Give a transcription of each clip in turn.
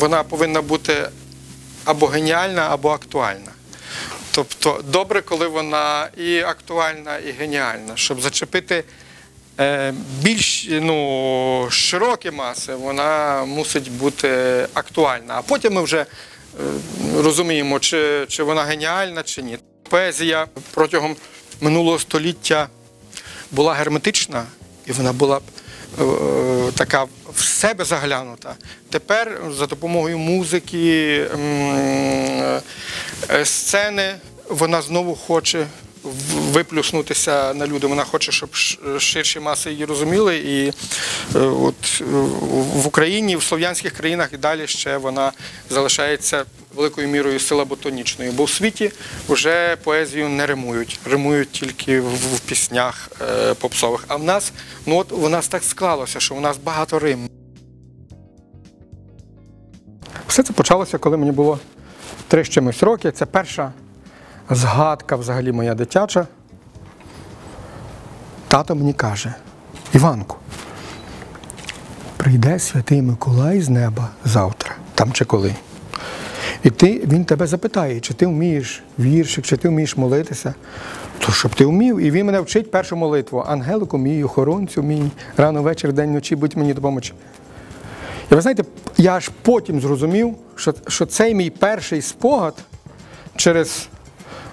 вона повинна бути або геніальна, або актуальна. Тобто добре, коли вона і актуальна, і геніальна, щоб зачепити е, більш ну, широкі маси, вона мусить бути актуальна. А потім ми вже е, розуміємо, чи, чи вона геніальна, чи ні. Поезія протягом минулого століття була герметична, і вона була така в себе заглянута. Тепер за допомогою музики, е, сцени, вона знову хоче виплюснутися на люди. Вона хоче, щоб ширші маси її розуміли. І е, от е, в Україні, в слов'янських країнах і далі ще вона залишається великою мірою силаботонічною. Бо в світі вже поезію не римують, римують тільки в, в піснях е, попсових. А в нас, ну от у нас так склалося, що у нас багато рим. Все це почалося, коли мені було три з чимось роки. Це перша згадка взагалі моя дитяча. Тато мені каже: Іванку, прийде святий Миколай з неба завтра, там чи коли. І ти, він тебе запитає, чи ти вмієш віршик, чи ти вмієш молитися. То щоб ти вмів, і він мене вчить першу молитву. Ангелику мій, охоронцю мій, рано вечір, день, вночі, будь мені допомочі. І ви знаєте, я аж потім зрозумів, що, що цей мій перший спогад через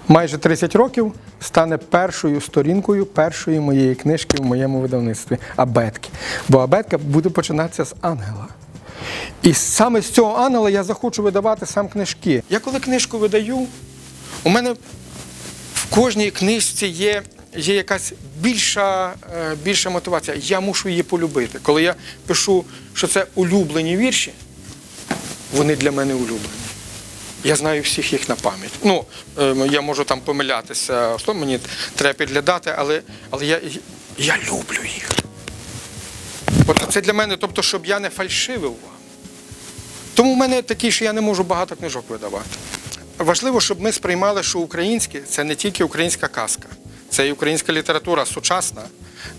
майже 30 років стане першою сторінкою першої моєї книжки в моєму видавництві Абетки. Бо абетка буде починатися з ангела. І саме з цього ангела я захочу видавати сам книжки. Я коли книжку видаю, у мене в кожній книжці є, є якась більша, е, більша мотивація. Я мушу її полюбити. Коли я пишу, що це улюблені вірші, вони для мене улюблені. Я знаю всіх їх на пам'ять. Ну, е, я можу там помилятися, що мені треба підглядати, але, але я, я люблю їх. От це для мене, тобто, щоб я не фальшивив вам. Тому в мене такий, що я не можу багато книжок видавати. Важливо, щоб ми сприймали, що українське це не тільки українська казка, це і українська література сучасна,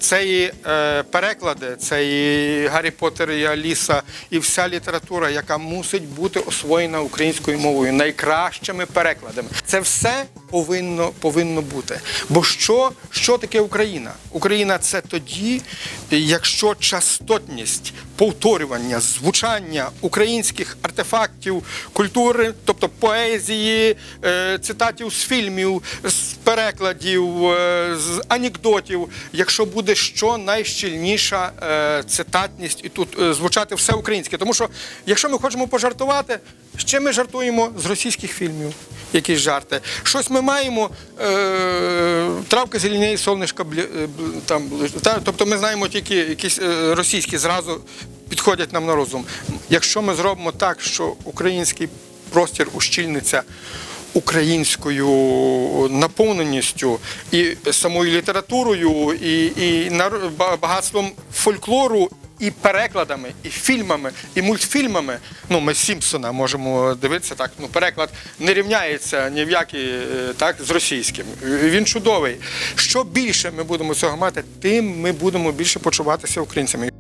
це і е, переклади, це і Гаррі Поттер, і Аліса, і вся література, яка мусить бути освоєна українською мовою, найкращими перекладами. Це все повинно, повинно бути. Бо що, що таке Україна? Україна це тоді, якщо частотність повторювання, звучання українських артефактів, культури, тобто поезії, е, цитатів з фільмів, з перекладів, е, з анекдотів, якщо буде що найщільніша е, цитатність і тут звучати все українське. Тому що, якщо ми хочемо пожартувати, чим ми жартуємо з російських фільмів, якісь жарти. Щось ми маємо е, травка зеленіє, сонечко е, там, тобто ми знаємо тільки якісь е, російські зразу підходять нам на розум. Якщо ми зробимо так, що український простір ущільниться українською наповненістю і самою літературою, і, і багатством фольклору. І перекладами, і фільмами, і мультфільмами. Ну, ми Сімпсона можемо дивитися так. Ну, переклад не рівняється ні в який е, так з російським. Він чудовий. Що більше ми будемо цього мати, тим ми будемо більше почуватися українцями.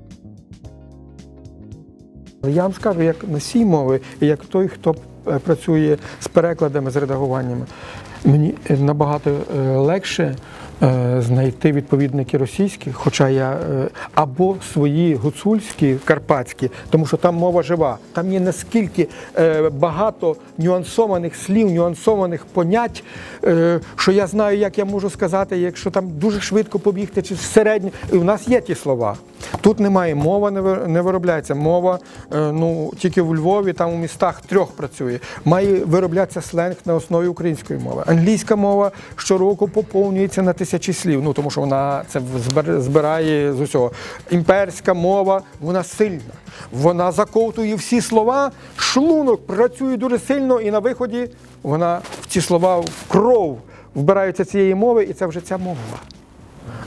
Я вам скажу, як носій мови, як той, хто е, працює з перекладами, з редагуваннями, мені е, набагато легше знайти відповідники російські, хоча я е, або свої гуцульські, карпатські, тому що там мова жива. Там є наскільки е, багато нюансованих слів, нюансованих понять, е, що я знаю, як я можу сказати, якщо там дуже швидко побігти, чи середньо. І в нас є ті слова. Тут немає мова, не виробляється. Мова е, ну тільки в Львові, там у містах трьох працює. Має вироблятися сленг на основі української мови. Англійська мова щороку поповнюється на тисячі слів. Ну тому що вона це збирає з усього. Імперська мова, вона сильна. Вона заковтує всі слова, шлунок працює дуже сильно, і на виході вона в ці слова в кров вбираються цієї мови, і це вже ця мова.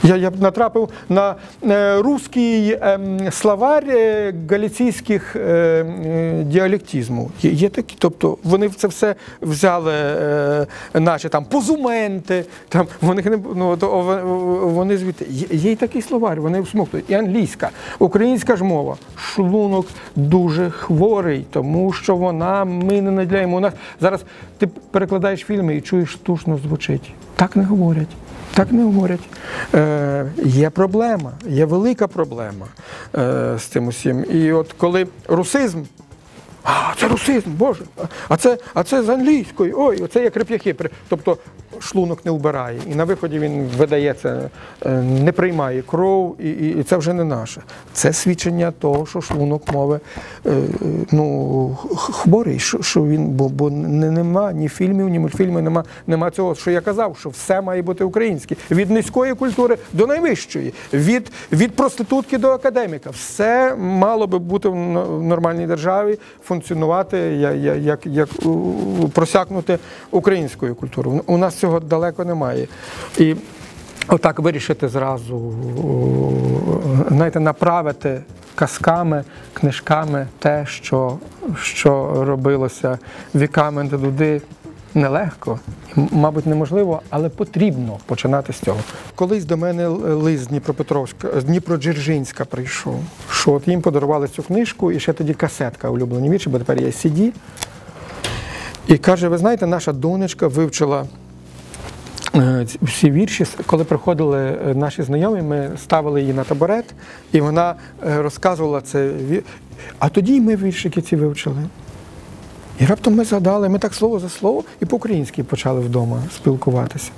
Я, я натрапив на е, русський ем, словарь е, галіційських е, діалектизму. Є, є такі, тобто вони це все взяли, наче там позументи, там вони не ну, вони звідти. Є, є й такий словарь, вони всмоктують. І англійська, українська ж мова. Шлунок дуже хворий, тому що вона ми не наділяємо. У нас зараз ти перекладаєш фільми і чуєш штучно звучить. Так не говорять. Так не говорять. Е, є проблема, є велика проблема е, з цим усім. І от коли русизм, а це русизм, Боже, а це, а це з англійської, ой, оце як реп'яхи. Тобто шлунок не вбирає. І на виході він видає це, е, не приймає кров, і, і, це вже не наше. Це свідчення того, що шлунок мови е, е, ну, хворий, що, він, бо, бо не, нема ні фільмів, ні мультфільмів, нема, нема цього, що я казав, що все має бути українське. Від низької культури до найвищої, від, від проститутки до академіка. Все мало би бути в нормальній державі, функціонувати, я- я- як, як просякнути українською культурою. У нас цього далеко немає. І отак вирішити зразу, знаєте, направити казками, книжками те, що, що робилося віками туди. Нелегко, мабуть, неможливо, але потрібно починати з цього. Колись до мене лист з Дніпропетровська, з Дніпродзержинська прийшов, що от їм подарували цю книжку і ще тоді касетка улюблені вірші, бо тепер є CD. І каже: ви знаєте, наша донечка вивчила всі вірші. Коли приходили е, наші знайомі, ми ставили її на табурет, і вона е, розказувала це. А тоді ми віршики ці вивчили. І раптом ми згадали, ми так слово за слово і по-українськи почали вдома спілкуватися.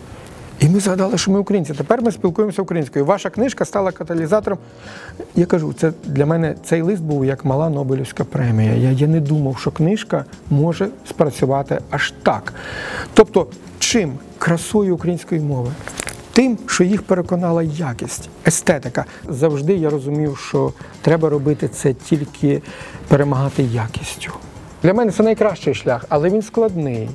І ми згадали, що ми українці. Тепер ми спілкуємося українською. Ваша книжка стала каталізатором. Я кажу, це для мене цей лист був як мала Нобелівська премія. Я, я не думав, що книжка може спрацювати аж так. Тобто, чим красою української мови? Тим, що їх переконала якість, естетика. Завжди я розумів, що треба робити це тільки перемагати якістю. Для мене це найкращий шлях, але він складний.